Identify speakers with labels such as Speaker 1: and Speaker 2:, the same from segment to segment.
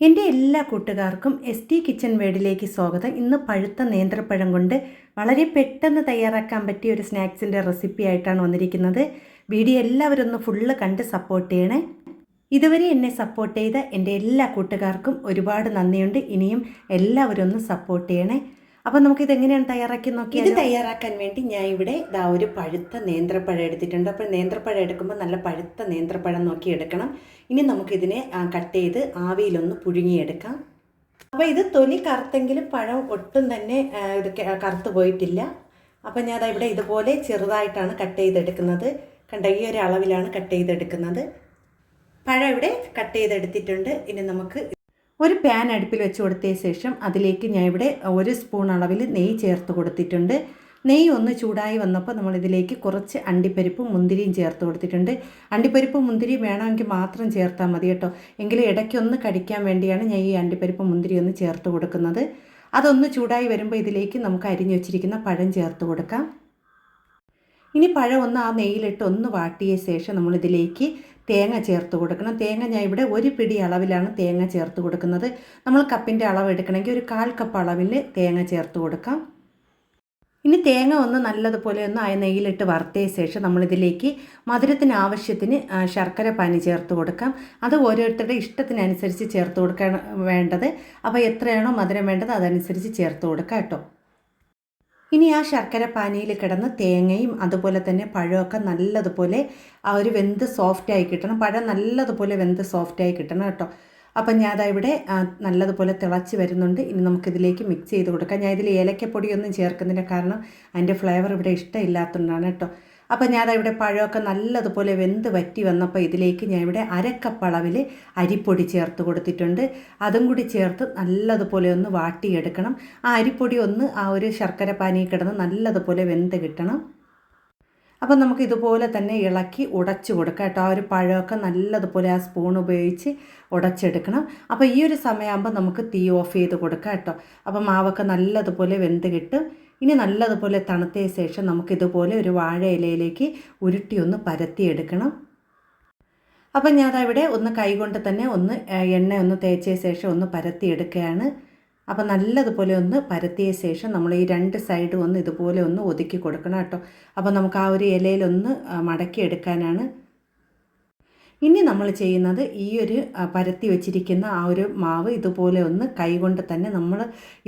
Speaker 1: എന്റെ എല്ലാ കൂട്ടുകാർക്കും എസ് ടി കിച്ചൺ വേഡിലേക്ക് സ്വാഗതം. ഇന്ന് പഴുത്ത നേന്ത്രപ്പഴം കൊണ്ട് വളരെ പെട്ടെന്ന് തയ്യാറാക്കാൻ പറ്റിയ ഒരു സ്നാക്സിന്റെ റെസിപ്പി ആയിട്ടാണ് വന്നിരിക്കുന്നത്. വീഡിയോ എല്ലാവരും ഒന്ന് ഫുള്ള് കണ്ട് സപ്പോർട്ട് ചെയ്യണേ. ഇതുവരെ എന്നെ സപ്പോർട്ട് ചെയ്ത എന്റെ എല്ലാ കൂട്ടുകാർക്കും ഒരുപാട് നന്ദിയുണ്ട്. ഇനിയും എല്ലാവരും ഒന്ന് സപ്പോർട്ട് ചെയ്യണേ. അപ്പോൾ ഇത് എങ്ങനെയാണ് തയ്യാറാക്കി നോക്കി ഇത് തയ്യാറാക്കാൻ വേണ്ടി ഞാൻ ഇവിടെ ഇതാ ഒരു പഴുത്ത നേന്ത്രപ്പഴം എടുത്തിട്ടുണ്ട്. അപ്പോൾ നേന്ത്രപ്പഴം എടുക്കുമ്പോൾ നല്ല പഴുത്ത നേന്ത്രപ്പഴം നോക്കി എടുക്കണം. ഇനി നമുക്കിതിനെ കട്ട് ചെയ്ത് ആവിയിലൊന്ന് പുഴുങ്ങിയെടുക്കാം. അപ്പോൾ ഇത് തൊലി കറുത്തെങ്കിലും പഴം ഒട്ടും തന്നെ ഇത് കറുത്തു പോയിട്ടില്ല. അപ്പോൾ ഞാൻ ഇവിടെ ഇതുപോലെ ചെറുതായിട്ടാണ് കട്ട് ചെയ്തെടുക്കുന്നത്. കണ്ട ഈ ഒരു അളവിലാണ് കട്ട് ചെയ്തെടുക്കുന്നത്. പഴം ഇവിടെ കട്ട് ചെയ്തെടുത്തിട്ടുണ്ട്. ഇനി നമുക്ക് ഒരു പാൻ അടുപ്പിൽ വെച്ച് കൊടുത്തതിന് ശേഷം അതിലേക്ക് ഞാൻ ഇവിടെ ഒരു സ്പൂൺ അളവിൽ നെയ്യ് ചേർത്ത് കൊടുത്തിട്ടുണ്ട്. നെയ്യ് ഒന്ന് ചൂടായി വന്നപ്പോൾ നമ്മളിതിലേക്ക് കുറച്ച് അണ്ടിപ്പരിപ്പും മുന്തിരിയും ചേർത്ത് കൊടുത്തിട്ടുണ്ട്. അണ്ടിപ്പരിപ്പും മുന്തിരിയും വേണമെങ്കിൽ മാത്രം ചേർത്താൽ മതി കേട്ടോ. എങ്കിലും ഇടയ്ക്കൊന്ന് കടിക്കാൻ വേണ്ടിയാണ് ഞാൻ ഈ അണ്ടിപ്പരിപ്പും മുന്തിരി ഒന്ന് ചേർത്ത് കൊടുക്കുന്നത്. അതൊന്ന് ചൂടായി വരുമ്പോൾ ഇതിലേക്ക് നമുക്ക് അരിഞ്ഞു വെച്ചിരിക്കുന്ന പഴം ചേർത്ത് കൊടുക്കാം. ഇനി പഴം ഒന്ന് ആ നെയ്യിലിട്ട് ഒന്ന് വാട്ടിയ ശേഷം നമ്മളിതിലേക്ക് തേങ്ങ ചേർത്ത് കൊടുക്കണം. തേങ്ങ ഞാൻ ഇവിടെ ഒരു പിടി അളവിലാണ് തേങ്ങ ചേർത്ത് കൊടുക്കുന്നത്. നമ്മൾ കപ്പിന്റെ അളവ് എടുക്കണമെങ്കിൽ ഒരു കാൽ കപ്പ് അളവിൽ തേങ്ങ ചേർത്ത് കൊടുക്കാം. ഇനി തേങ്ങ ഒന്ന് നല്ലതുപോലെ ഒന്ന് ആ നെയ്യിലിട്ട് വറുത്തതിന് ശേഷം നമ്മളിതിലേക്ക് മധുരത്തിന് ആവശ്യത്തിന് ശർക്കര പാനി ചേർത്ത് കൊടുക്കാം. അത് ഓരോരുത്തരുടെ ഇഷ്ടത്തിനനുസരിച്ച് ചേർത്ത് കൊടുക്കാൻ വേണ്ടത്. അപ്പോൾ എത്രയാണോ മധുരം വേണ്ടത് അതനുസരിച്ച് ചേർത്ത് കൊടുക്കാം കേട്ടോ. ഇനി ആ ശർക്കര പാനിയിൽ കിടന്ന് തേങ്ങയും അതുപോലെ തന്നെ പഴമൊക്കെ നല്ലതുപോലെ ആ ഒരു വെന്ത് സോഫ്റ്റായി കിട്ടണം. പഴം നല്ലതുപോലെ വെന്ത് സോഫ്റ്റായി കിട്ടണം കേട്ടോ. അപ്പം ഞാൻ അതാ ഇവിടെ നല്ലതുപോലെ തിളച്ച് വരുന്നുണ്ട്. ഇനി നമുക്കിതിലേക്ക് മിക്സ് ചെയ്ത് കൊടുക്കാം. ഞാൻ ഇതിൽ ഏലക്കപ്പൊടിയൊന്നും ചേർക്കുന്നതിന്റെ കാരണം അതിന്റെ ഫ്ലേവർ ഇവിടെ ഇഷ്ടമില്ലാത്തതുകൊണ്ടാണ് കേട്ടോ. അപ്പം ഞാൻ ഇവിടെ പഴമൊക്കെ നല്ലതുപോലെ വെന്ത് വറ്റി വന്നപ്പോൾ ഇതിലേക്ക് ഞാൻ ഇവിടെ അരക്കപ്പളവിൽ അരിപ്പൊടി ചേർത്ത് കൊടുത്തിട്ടുണ്ട്. അതും കൂടി ചേർത്ത് നല്ലതുപോലെ ഒന്ന് വാട്ടിയെടുക്കണം. ആ അരിപ്പൊടി ഒന്ന് ആ ഒരു ശർക്കര പാനി കിടന്ന് നല്ലതുപോലെ വെന്ത് കിട്ടണം. അപ്പം നമുക്ക് ഇതുപോലെ തന്നെ ഇളക്കി ഉടച്ചു കൊടുക്കാം കേട്ടോ. ആ ഒരു പഴമൊക്കെ നല്ലതുപോലെ ആ സ്പൂൺ ഉപയോഗിച്ച് ഉടച്ചെടുക്കണം. അപ്പോൾ ഈ ഒരു സമയമാകുമ്പോൾ നമുക്ക് തീ ഓഫ് ചെയ്ത് കൊടുക്കാം കേട്ടോ. അപ്പം മാവൊക്കെ നല്ലതുപോലെ വെന്ത് കിട്ടും. ഇനി നല്ലതുപോലെ തണുത്തതിന് ശേഷം നമുക്കിതുപോലെ ഒരു വാഴ ഇലയിലേക്ക് ഉരുട്ടിയൊന്ന് പരത്തിയെടുക്കണം. അപ്പം ഞാനവിടെ ഒന്ന് കൈകൊണ്ട് തന്നെ ഒന്ന് എണ്ണ ഒന്ന് തേച്ചതിന് ശേഷം ഒന്ന് പരത്തിയെടുക്കുകയാണ്. അപ്പോൾ നല്ലതുപോലെ ഒന്ന് പരത്തിയ ശേഷം നമ്മൾ ഈ രണ്ട് സൈഡും ഒന്ന് ഇതുപോലെ ഒന്ന് ഒതുക്കി കൊടുക്കണം കേട്ടോ. അപ്പോൾ നമുക്ക് ആ ഒരു ഇലയിലൊന്ന് മടക്കി എടുക്കാനാണ് ഇനി നമ്മൾ ചെയ്യുന്നത് ഈ ഒരു പരത്തി വെച്ചിരിക്കുന്ന ആ ഒരു മാവ് ഇതുപോലെ ഒന്ന് കൈകൊണ്ട് തന്നെ നമ്മൾ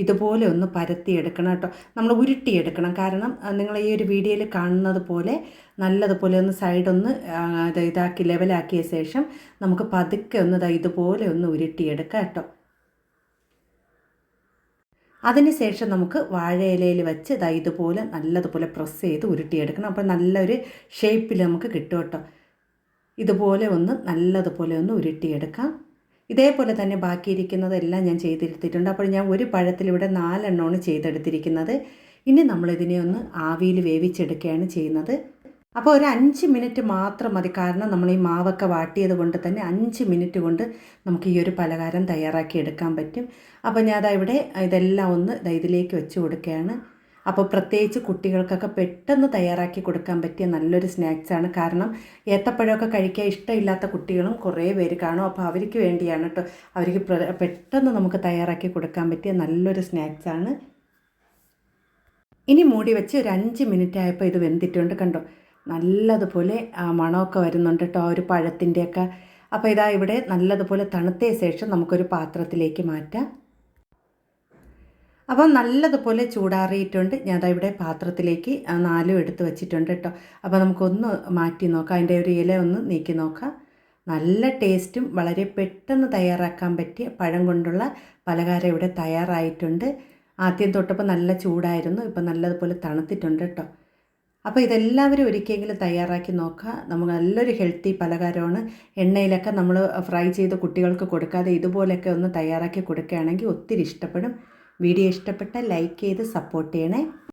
Speaker 1: ഇതുപോലെ ഒന്ന് പരത്തിയെടുക്കണം കേട്ടോ. നമ്മൾ ഉരുട്ടിയെടുക്കണം. കാരണം നിങ്ങൾ ഈ ഒരു വീഡിയോയിൽ കാണുന്നത് പോലെ നല്ലതുപോലെ ഒന്ന് സൈഡൊന്ന് ഇത് ഇതാക്കി ലെവലാക്കിയ ശേഷം നമുക്ക് പതുക്കെ ഒന്ന് ഇതുപോലെ ഒന്ന് ഉരുട്ടിയെടുക്കാം കേട്ടോ. അതിനുശേഷം നമുക്ക് വാഴയിലയിൽ വെച്ച് ദാ ഇതുപോലെ നല്ലതുപോലെ പ്രസ് ചെയ്ത് ഉരുട്ടിയെടുക്കണം. അപ്പോൾ നല്ലൊരു ഷേപ്പിൽ നമുക്ക് കിട്ടും കേട്ടോ. ഇതുപോലെ ഒന്ന് നല്ലതുപോലെ ഒന്ന് ഉരുട്ടിയെടുക്കാം. ഇതേപോലെ തന്നെ ബാക്കിയിരിക്കുന്നതെല്ലാം ഞാൻ ചെയ്തെടുത്തിട്ടുണ്ട് അപ്പോൾ ഞാൻ ഒരു പഴത്തിലിവിടെ നാലെണ്ണമാണ് ചെയ്തെടുത്തിരിക്കുന്നത്. ഇനി നമ്മളിതിനെ ഒന്ന് ആവിയിൽ വേവിച്ചെടുക്കുകയാണ് ചെയ്യുന്നത്. അപ്പോൾ ഒരു അഞ്ച് മിനിറ്റ് മാത്രം മതി. കാരണം നമ്മൾ ഈ മാവൊക്കെ വാട്ടിയത് കൊണ്ട് തന്നെ അഞ്ച് മിനിറ്റ് കൊണ്ട് നമുക്ക് ഈ ഒരു പലഹാരം തയ്യാറാക്കി എടുക്കാൻ പറ്റും. അപ്പോൾ ഞാൻ ദാ ഇവിടെ ഇതെല്ലാം ഒന്ന് ഇതിലേക്ക് വെച്ച് കൊടുക്കുകയാണ്. അപ്പോൾ പ്രത്യേകിച്ച് കുട്ടികൾക്കൊക്കെ പെട്ടെന്ന് തയ്യാറാക്കി കൊടുക്കാൻ പറ്റിയ നല്ലൊരു സ്നാക്സാണ്. കാരണം ഏത്തപ്പഴമൊക്കെ കഴിക്കാൻ ഇഷ്ടമില്ലാത്ത കുട്ടികളും കുറേ പേര് കാണും. അപ്പോൾ അവർക്ക് വേണ്ടിയാണ് കേട്ടോ. അവർക്ക് പെട്ടെന്ന് നമുക്ക് തയ്യാറാക്കി കൊടുക്കാൻ പറ്റിയ നല്ലൊരു സ്നാക്സാണ്. ഇനി മൂടി വെച്ച് ഒരു അഞ്ച് മിനിറ്റ് ആയപ്പോൾ ഇത് വെന്തിട്ടുണ്ട് കണ്ടോ. നല്ലതുപോലെ ആ മണമൊക്കെ വരുന്നുണ്ട് കേട്ടോ ആ ഒരു പഴത്തിന്റെയൊക്കെ. അപ്പോൾ ഇതാ ഇവിടെ നല്ലതുപോലെ തണുത്തതിന് ശേഷം നമുക്കൊരു പാത്രത്തിലേക്ക് മാറ്റാം. അപ്പം നല്ലതുപോലെ ചൂടാറിയിട്ടുണ്ട്. ഞാൻ ഇവിടെ പാത്രത്തിലേക്ക് നാലും എടുത്ത് വെച്ചിട്ടുണ്ട് കേട്ടോ അപ്പോൾ നമുക്കൊന്ന് മാറ്റി നോക്കാം. അതിന്റെ ഒരു ഇല ഒന്ന് നീക്കി നോക്കാം. നല്ല ടേസ്റ്റും വളരെ പെട്ടെന്ന് തയ്യാറാക്കാൻ പറ്റിയ പഴം കൊണ്ടുള്ള പലഹാരം ഇവിടെ തയ്യാറായിട്ടുണ്ട്. ആദ്യം തൊട്ടപ്പോൾ നല്ല ചൂടായിരുന്നു. ഇപ്പം നല്ലതുപോലെ തണുത്തിട്ടുണ്ട് കേട്ടോ അപ്പോൾ ഇതെല്ലാവരും ഒരിക്കലെങ്കിലും തയ്യാറാക്കി നോക്കുക. നമുക്ക് നല്ലൊരു ഹെൽത്തി പലഹാരമാണ്. എണ്ണയിലൊക്കെ നമ്മൾ ഫ്രൈ ചെയ്ത് കുട്ടികൾക്ക് കൊടുക്കാതെ ഇതുപോലെയൊക്കെ ഒന്ന് തയ്യാറാക്കി കൊടുക്കുകയാണെങ്കിൽ ഒത്തിരി ഇഷ്ടപ്പെടും. വീഡിയോ ഇഷ്ടപ്പെട്ട ലൈക്ക് ചെയ്ത് സപ്പോർട്ട് ചെയ്യണേ.